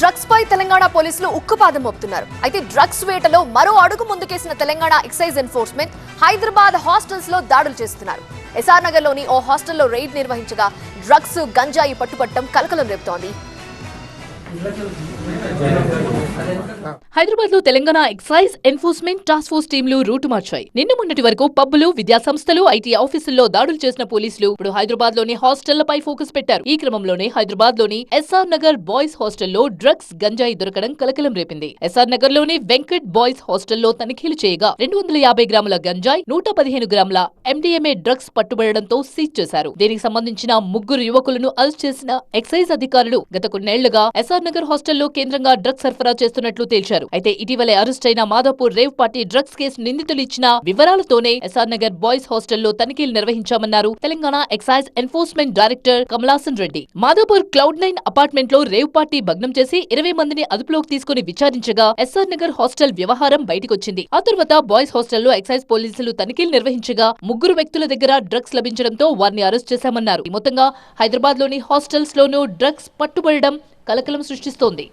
Drugs పై తెలంగాణ పోలీసులు ఉక్కుపాదం మోపుతున్నారు. అయితే డ్రగ్స్ వేటలో మరో అడుగు ముందుకేసిన తెలంగాణ ఎక్సైజ్ ఎన్ఫోర్స్మెంట్ హైదరాబాద్ హాస్టల్స్లో దాడులు చేస్తున్నారు. ఎస్ఆర్ నగర్లోని ఓ హాస్టల్లో రైడ్ నిర్వహించగా డ్రగ్స్ గంజాయి పట్టుబట్టడం కలకలం రేపుతోంది. హైదరాబాద్లో Telangana excise enforcement task force టీంలు రూటు మార్చాయి నిన్న మొన్నటి వరకు పబ్బులు విద్యా సంస్థలు ఐటీ ఆఫీసుల్లో దాడులు చేసిన పోలీసులు ఇప్పుడు హైదరాబాద్లోని హాస్టళ్ళపై ఫోకస్ పెట్టారు. ఈ క్రమంలోనే హైదరాబాద్లోని ఎస్ఆర్ నగర్ బాయ్స్ హాస్టల్లో డ్రగ్స్ గంజాయి దొరకడం కలకలం రేపింది. ఎస్ఆర్ నగర్లోని వెంకట్ బాయ్స్ హాస్టల్లో తనిఖీలు చేయగా రెండు వందల యాభై గ్రాముల గంజాయి నూట పదిహేను గ్రాముల ఎండిఎంఏ డ్రగ్స్ పట్టుబడడంతో సీజ్ చేశారు. దీనికి సంబంధించిన ముగ్గురు యువకులను అరెస్ట్ చేసిన ఎక్సైజ్ అధికారులు గత కొన్నేళ్ళుగా ఎస్ఆర్ నగర్ హాస్టల్లో కేంద్రంగా డ్రగ్స్ సరఫరా చేస్తున్నట్లు తేల్చారు. అయితే ఇటీవలే అరెస్ట్ అయిన రేవ్ పార్టీ డ్రగ్స్ కేసు నిందితులు ఇచ్చిన వివరాలతోనే ఎస్ఆర్ నగర్ బాయ్స్ హాస్టల్లో తనిఖీలు నిర్వహించామన్నారు Telangana excise enforcement director Kamalasan Reddy. Madhavapur cloud nine అపార్ట్మెంట్లో రేవ్ పార్టీ భగ్నం చేసి ఇరవై మందిని అదుపులోకి తీసుకుని విచారించగా ఎస్ఆర్ నగర్ హాస్టల్ వ్యవహారం బయటకొచ్చింది. ఆ తర్వాత బాయ్స్ హాస్టల్లో ఎక్సైజ్ పోలీసులు తనిఖీలు నిర్వహించగా ముగ్గురు వ్యక్తుల దగ్గర డ్రగ్స్ లభించడంతో వారిని అరెస్ట్ చేశామన్నారు. ఈ మొత్తంగా హైదరాబాద్లోని హాస్టల్స్ లోనూ డ్రగ్స్ పట్టుబడడం కలకలం సృష్టిస్తోంది.